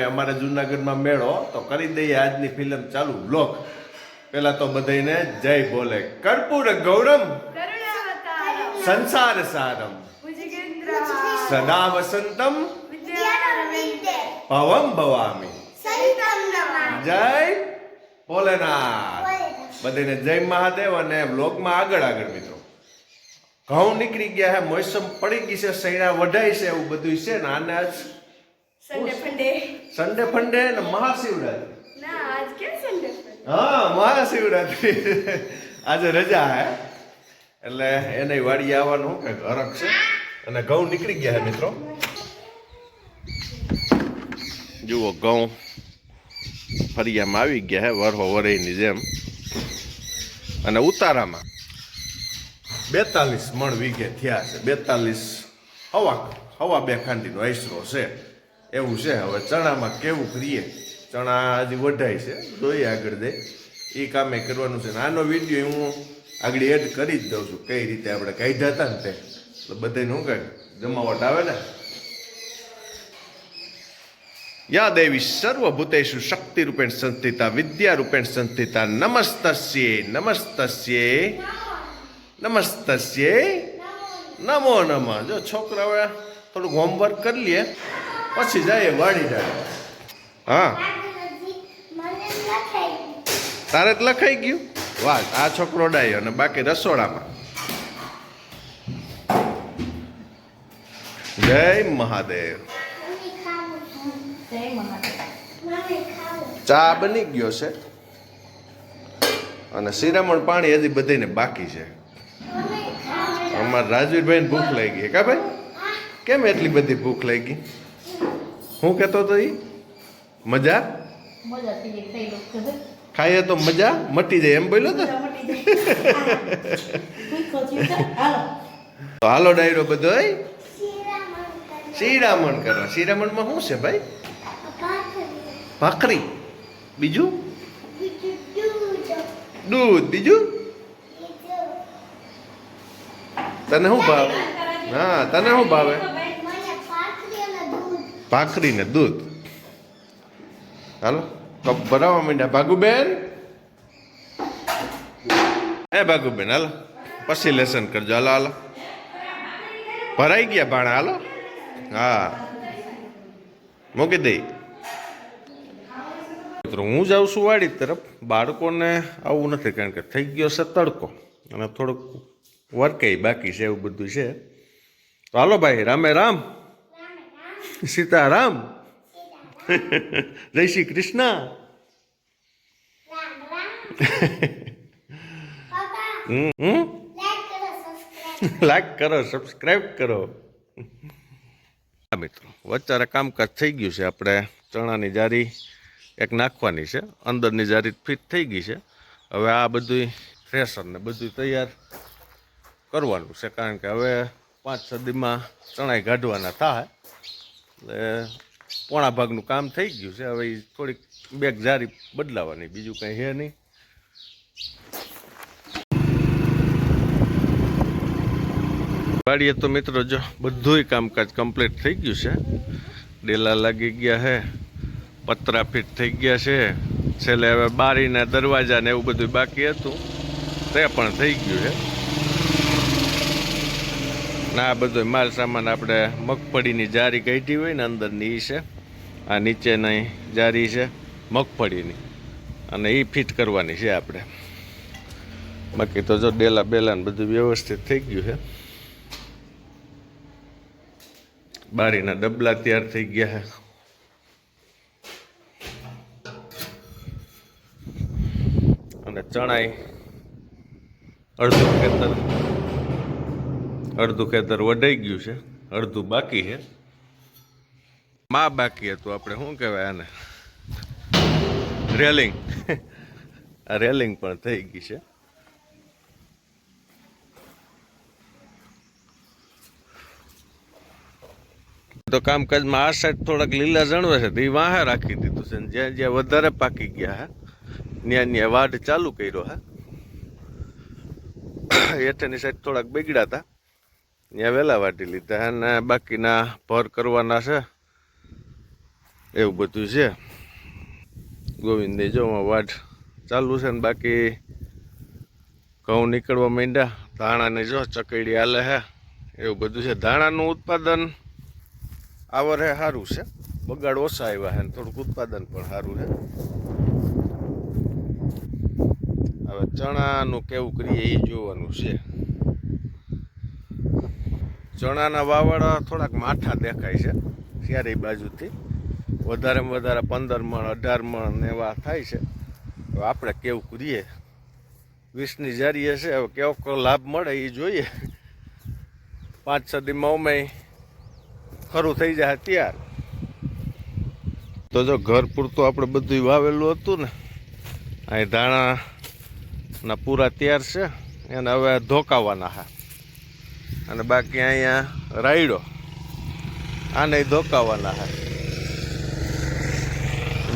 એમાં અમારે જુનાગઢમાં મેળો, તો કરી દઈએ આજની ફિલ્મ ચાલુ બ્લોક પેલા તો બધાને જય બોલે કર્પૂર ગૌરમ. સંસાર સારમ. સદા વસંતમ ભવમ ભવામી. જય ભોલેનાથ. બધાને જય મહાદેવ અને બ્લોગમાં આગળ આગળ મિત્રો. ઘઉં નીકળી ગયા હે, મોસમ પડી ગઈ છે સૈણા વઢાઈ છે, એવું બધું છે ને આને આજ સન્ડે ફંડે ને મહાશિવરાત્રી. હા મહાશિવરાત્રી. આજે રજા હે. એટલે એને વાડી આવવાનું કે હરખ છે. અને ઘઉં નીકળી ગયા હે મિત્રો. જુઓ ઘઉં ફરિયામાં આવી ગયા હે વરહો વરઈની જેમ. અને ઉતારામાં બેતાલીસ મણ વીઘે થયા છે. બેતાલીસ હવા હવા બે ખાંડીનો આશરો છે. એવું છે. હવે ચણામાં કેવું કરીએ? ચણા હજી વઢાય છે. જોઈએ આગળ દે. એ કામે કરવાનું છે. આનો વીડિયો હું આગળ એડ કરી જ દઉં છું. કઈ રીતે આપણે કાઢ્યા હતા ને તે. એટલે બધાને શું કહે જમાવટ આવે ને? યા દેવી સર્વભૂતેષુ શક્તિરૂપેણ સંસ્થિતા વિદ્યા રૂપેણ સંસ્થિતા, નમસ્તસ્યે નમસ્તસ્યે નમસ્તસ્યે, નમો નમઃ. જો છોકરાઓ થોડુંક હોમવર્ક કરી લઈએ પછી જાય વાડી જાય હા. તારે જ લખાઈ ગયું? વાહ, આ છોકરો ડાયો અને બાકી રસોડામાં. જય મહાદેવ. ચા બની ગયો છે. અને શિરામણ પાણી હજી બધીને બાકી છે. અમારા રાજવીરભાઈ ભૂખ લાગી ગઈ કા ભાઈ? કેમ એટલી બધી ભૂખ લાગી? હું કહેતો તો એ મજા? ખાઈએ તો મજા મટી જાય એમ બોલ્યો તો? તો હાલો ડાયરો બધો શિરામણ કરવા શિરામણમાં શું છે ભાઈ? ભાખરી. બીજું? દૂધ. બીજું. તને શું ભાવે? હા તને શું ભાવે? ભાખરી ને દૂધ. હાલો? કપ ભરાવા માંડ્યા ભાગુબેન? એ ભાગુબેન, હાલો. પછી લેસન કરજો. હાલો હાલો. ભરાઈ ગયા ભાણા, હાલો. હા. મૂકી દઈ મિત્રો, હું જાઉં છું વાડી તરફ. બાળકોને આવું નથી, કારણ કે થઈ ગયો છે તડકો. અને થોડુંક વર્કે બાકી છે, એવું બધું છે. તો હાલો ભાઈ, રામે રામ. સીતારામ. જય શ્રી કૃષ્ણ. લાઈક કરો સબસ્ક્રાઈબ કરો. મિત્રો વચારે કામકાજ થઈ ગયું છે. આપણે ચણાની જારી એક નાખવાની છે. અંદરની જારી ફિટ થઈ ગઈ છે. હવે આ બધું થ્રેસરને બધું તૈયાર કરવાનું છે. કારણ કે હવે પાંચ સદીમાં ચણાઈ કાઢવાના થાય. એટલે પોણા ભાગનું કામ થઈ ગયું છે. હવે થોડીક બેગ જારી બદલાવાની, બીજું કંઈ છે નહીં. વાડીએ તો મિત્રો જો બધુંય કામકાજ કમ્પ્લીટ થઈ ગયું છે. ડેલા લાગી ગયા છે પતરા ફીટ થઈ ગયા છે. છેલ્લે હવે બારીના દરવાજા ને એવું બધું બાકી હતું. તે પણ થઈ ગયું છે. ના બધો માલ સામાન આપણે મગફળીની જારી કાઢી હોય ને અંદરની એ છે. આ નીચેની જારી છે મગફળીની. અને એ ફિટ કરવાની છે આપણે. બાકી તો જો ડેલા બેલા ને બધું વ્યવસ્થિત થઈ ગયું છે. બારીના ડબલા તૈયાર થઈ ગયા છે. અને ચણાઈ અડધું ખેતર. અડધું ખેતર વઢાઈ ગયું છે, અડધું બાકી છે. માં બાકી હતું આપણે, શું કહેવાય આને? રેલિંગ. આ રેલિંગ પણ થઈ ગઈ છે. તો કામકાજમાં આ સાઈડ થોડાક લીલા જણવે છે, તો એ વાહે રાખી દીધું છે જ્યાં જ્યાં વધારે પાકી ગયા હે, ત્યાં ત્યાં વાઢ ચાલુ કર્યો હે. હેઠળની સાઈડ થોડાક બગડ્યા હતા. ત્યાં વહેલા વાટી લીધા અને બાકીના ભર કરવાના છે. એવું બધું છે. ગોવિંદે જો વાટ ચાલુ છે ને બાકી ઘઉં નીકળવા માંડ્યા. ધાણાને જો ચકડી હાલે હે એવું બધું છે. ધાણાનું ઉત્પાદન આવરે સારું છે. બગાડ ઓછા આવ્યા છે થોડુંક ઉત્પાદન પણ સારું છે. હવે ચણાનું કેવું કરીએ એ જોવાનું છે. ચણાના વાવડા થોડાક માઠા દેખાય છે ચારે બાજુથી. વધારેમાં વધારે પંદર મણ, અઢાર મણ ને એવા થાય છે. હવે આપણે કેવું કરીએ? વીસની જારીએ છે હવે કેવો લાભ મળે એ જોઈએ. પાંચ સદીમાં અમે ખરું થઈ જાય ત્યાર તો જો ઘર પૂરતું આપણે બધું વાવેલું હતું ને, અહીં ધાણાના પૂરા તૈયાર છે, એને હવે ધોકાવાના છે અને બાકી અહીંયા રાયડો. આને ધોકાવાના હે.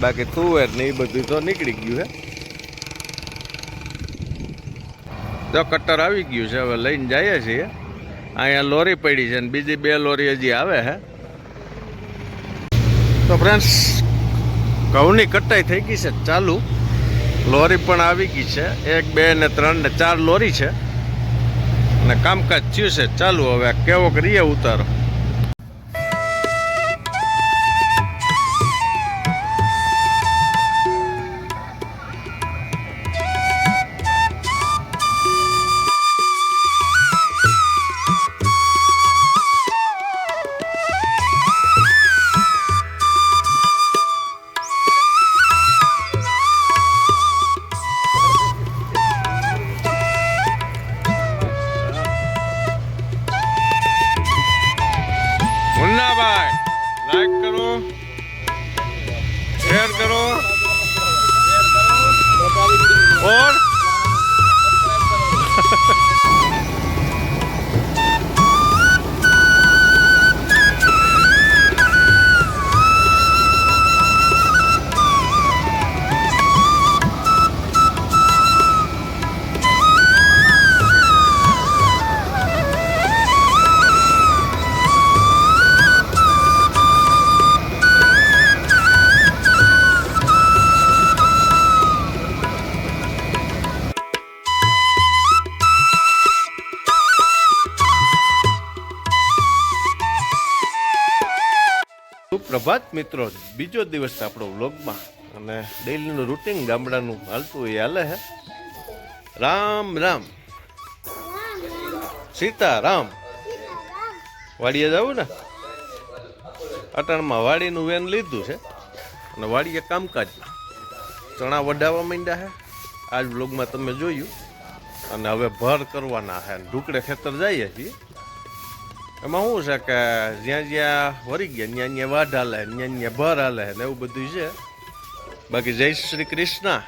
બાકી તુવેર ને એ બધું તો નીકળી ગયું હે. જો કટર આવી ગયું છે, હવે લઈને જઈએ છીએ. અહીંયા લોરી પડી છે ને બીજી બે લોરી હજી આવે છે તો ફ્રેન્ડ્સ ઘઉંની કટાઈ થઈ ગઈ છે, ચાલુ. લોરી પણ આવી ગઈ છે, એક, બે ને ત્રણ ને ચાર લોરી છે. અને કામકાજ થયું છે. ચાલુ હવે કેવો કરીએ ઉતારો. સુપ્રભાત મિત્રો, બીજો દિવસ આપણો વ્લોગમાં. અને ડેલીનું રૂટીન ગામડાનું હાલતું એ હાલે હે. રામ રામ. સીતા રામ વાડીએ જવું ને? અટાણમાં વાડીનું વેન લીધું છે. અને વાડીએ કામકાજ. ચણા વઢાવવા માંડ્યા છે આજ વ્લોગમાં તમે જોયું. અને હવે ભર કરવાના છે ઢુકડે ખેતર જઈએ છીએ. એમાં શું છે કે જ્યાં જ્યાં વરી ગયા ત્યાં ત્યાં વાઢ હાલે ત્યાં ત્યાં ભર હાલે ને એવું બધું છે. બાકી જય શ્રી કૃષ્ણ.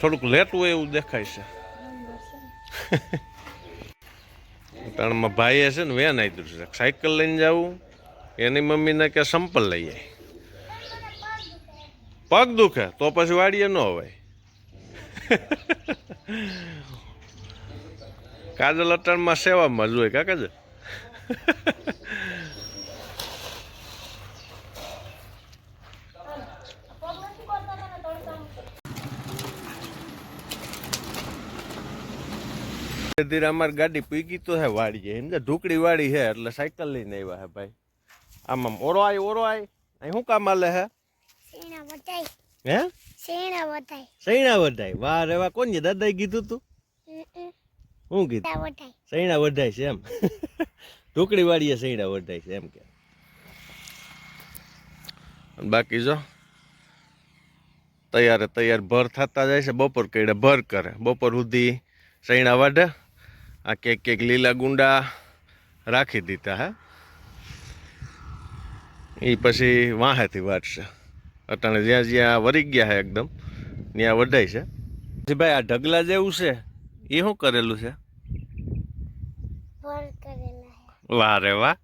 થોડુંક લેટ હોય એવું દેખાય છે. ત્રણમાં ભાઈએ છે ને વેન આવી છે. સાયકલ લઈને જવું. એની મમ્મીને કે સંપલ લઈ જાય પગ દુખે, તો પછી વાડીએ ન હોય કાજલ અટાણમાં સેવામાં જ હોય, કાકા ધીરે અમારી ગાડી પીકી તો હે વાડીએ સમજે ઢુકડી વાળી હે, એટલે સાયકલ લઈને આવ્યા હે ભાઈ. આમ આમ ઓરો આય ઓરો આય અહીં શું કામ આલે હે? સેણા બતાઈ હે? સેણા બતાઈ સૈણા વઢાય વાહ રે વાહ કોણ દાદાએ કીધું તું? શું કીધું? સૈણા વઢાય છે એમ. ઢોકળી વાડીએ સૈણા વઢાય છે એમ કે. બાકી જો તૈયારે તૈયાર ભર થતા જાય છે બપોર કઈડે ભર કરે. બપોર સુધી સૈણા વાઢે આ કેક કેક લીલા ગુંડા રાખી દીધા હે. એ પછી વાહેથી વાટશે. અટાણે જ્યાં જ્યાં વરી ગયા છે એકદમ ત્યાં વઢાય છે. ભાઈ આ ઢગલા જેવું છે? એ શું કરેલું છે? વાહ રે વાહ.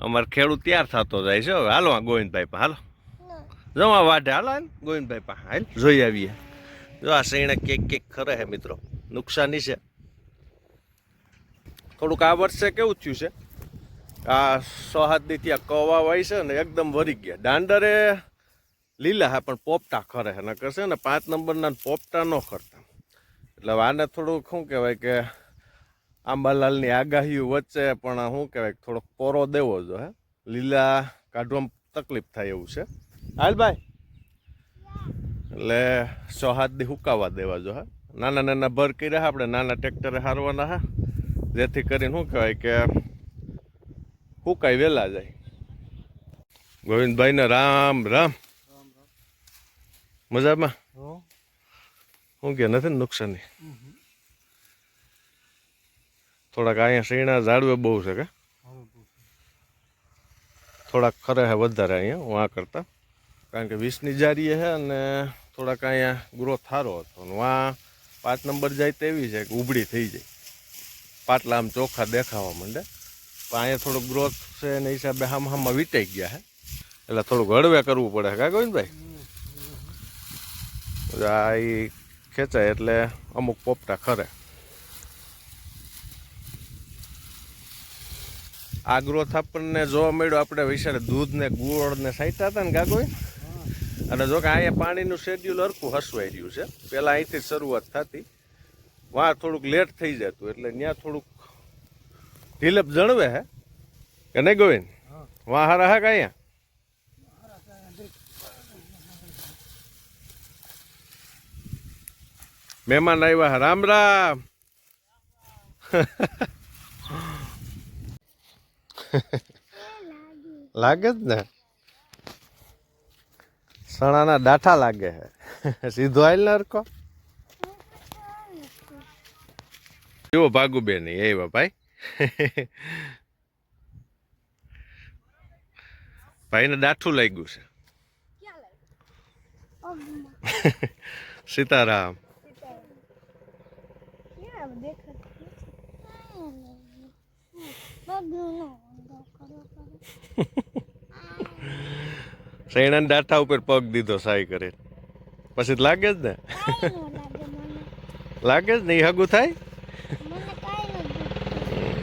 અમારે ખેડૂત તૈયાર થતો જાય છે હવે. હાલો આ ગોવિંદભાઈ પા હાલો. હે. જમા વાઢે હાલો ગોવિંદભાઈ પા હાલ જોઈ આવીએ. જો આ શેણે કેક કેક ખરે હે મિત્રો. નુકસાની છે. થોડુંક આ વર્ષે કેવું થયું છે? આ સો હાથ દી ત્યાં કવા વાય છે ને એકદમ વરી ગયા. દાંડરે લીલા હા, પણ પોપટા ખરે હે કરશે અને ને પાંચ નંબરના પોપટા ન ખરતા. એટલે આને થોડુંક શું કહેવાય કે આંબાલાલની આગાહીઓ વચ્ચે પણ શું કહેવાય થોડોક પોરો દેવો જો હે. લીલા કાઢવામાં તકલીફ થાય એવું છે. હાલ ભાઈ. એટલે સો હાથ હુકાવા દેવા જો હા. નાના નાના ભર કર્યા આપણે નાના ટ્રેક્ટરે હારવાના હા. જેથી કરીને શું કહેવાય કે હુકાઈ વહેલા જાય. ગોવિંદભાઈને રામ રામ. મજામાં? હું. કે નથી ને નુકસાની? થોડાક અહીંયા શીણા ઝાડવે બહુ છે કે? થોડાક ખરે હે વધારે અહીંયા વાં કરતા. કારણ કે વીસની જારીએ છે અને થોડાક અહીંયા ગ્રોથ સારો હતો. અને વાં પાંચ નંબર જાય તેવી છે કે ઉબડી થઈ જાય. પાટલા આમ ચોખ્ખા દેખાવા માંડે. પણ અહીંયા થોડુંક ગ્રોથ છે એના હિસાબે હામ હામમાં વીટાઈ ગયા છે એટલે થોડુંક હળવે કરવું પડે કા ગોવિંદભાઈ? આ એ ખેંચાય એટલે અમુક પોપટા ખરે. આ ગ્રોથ આપણને જોવા મળ્યો આપણે વિશાળ દૂધ ને ગુળ ને સાઈટા હતા ને ગાગોઈ અને જો કે અહીંયા પાણીનું શેડ્યુલ હરખું હસવાઈ રહ્યું છે. પહેલાં અહીંથી શરૂઆત થતી. વાં થોડુંક લેટ થઈ જતું એટલે ત્યાં થોડુંક ઢીલપ જણવે હે. કે નહીં ગોવિંદ? વાં હારા હા કે અહીંયા? મહેમાન આવ્યા રામ રામ. લાગે જ ને. સણાના ડાઠા લાગે છે સીધો આવેલ ને હરકો જુઓ ભાગુબેન એવા ભાઈ. ભાઈને ડાઠું લાગ્યું છે. સીતારામ. સૈણાના ડાઠા ઉપર પગ દીધો સાઈ કરે. પછી લાગે જ ને? લાગે જ ને એ હગું થાય?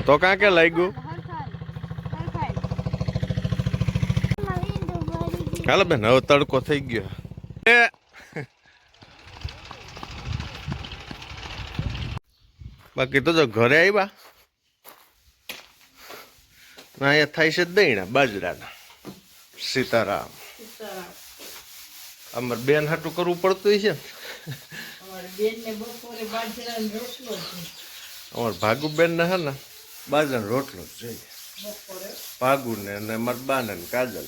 તો કાં કે લાગ્યું? હાલો બેન હવે તડકો થઈ ગયો એ બાકી તો જો ઘરે આવ્યા અહીંયા થાય છે દહીણા બાજરાના. સીતારામ. અમારે બેન હાટું કરવું પડતું છે અમારે ભાગુબેન ને હે ને બાજરાનો રોટલો જ જોઈએ. ભાગુ ને અને અમારા બાને ને કાજલ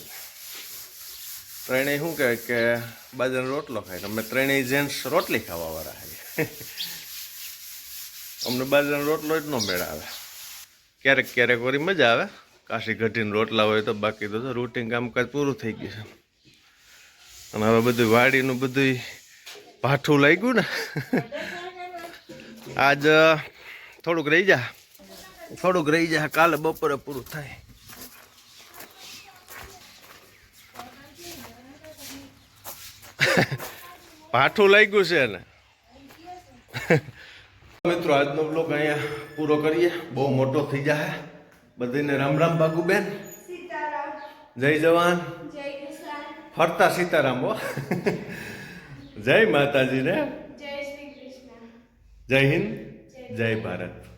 ત્રણેય શું કહે કે બાજરાનો રોટલો ખાય અમે ત્રણેય જેન્ટ્સ રોટલી ખાવા વાળા છે અમને બાજરાનો રોટલો જ ન મેળાવે. ક્યારેક ક્યારેક વળી મજા આવે. કાશી ઘટીને રોટલા હોય તો બાકી તો રૂટીન કામકાજ પૂરું થઈ ગયું છે. અને હવે બધું વાડીનું બધું ભાઠું લાગ્યું ને. આજ થોડુંક રહી જા. થોડુંક રહી જા. કાલે બપોરે પૂરું થાય. ભાઠું લાગ્યું છે ને મિત્રો આજનો બ્લોગ અહીંયા પૂરો કરીએ. બહુ મોટો થઈ જાય બધાને રામ રામ બાગુબેન. જય જવાન. ફરતા સીતારામ હો. જય માતાજીને. જય હિન્દ. જય ભારત.